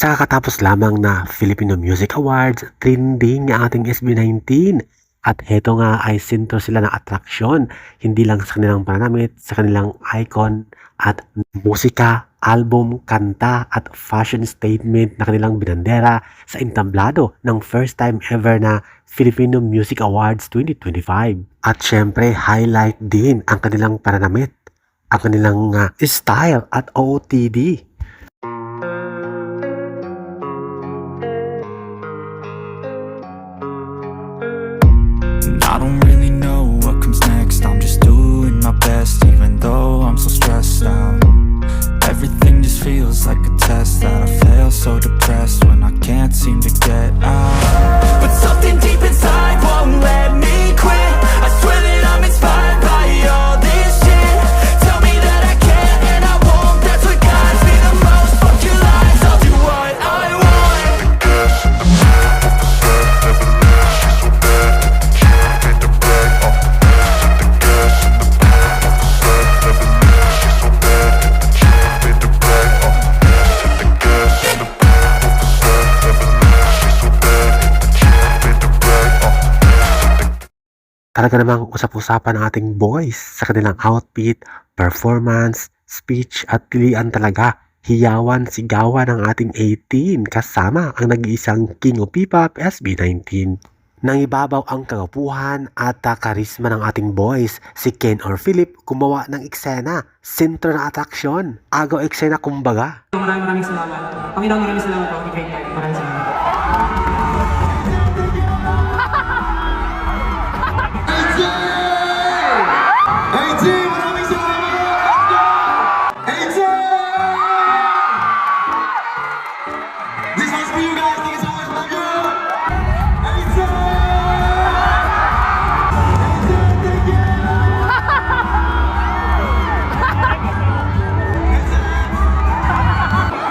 Sa kakatapos lamang na Filipino Music Awards, trending ang ating SB19. At heto nga ay sentro sila ng atraksyon, hindi lang sa kanilang pananamit, sa kanilang icon at musika, album, kanta at fashion statement na kanilang binandera sa intamblado ng first time ever na Filipino Music Awards 2025. At syempre, highlight din ang kanilang pananamit, ang kanilang ah, style at OOTD. Talaga namang usap-usapan ang ating boys sa kanilang outfit, performance, speech at pilian talaga. Hiyawan, sigawan ng ating 18 kasama ang nag-iisang King of P-Pop SB19. Nang ibabaw ang kagapuhan at ah, karisma ng ating boys, si Ken or Philip gumawa ng eksena, sentro ng atraksyon, agaw eksena kumbaga. Maraming maraming salamat. Panginoon, maraming salamat po. Maraming salamat.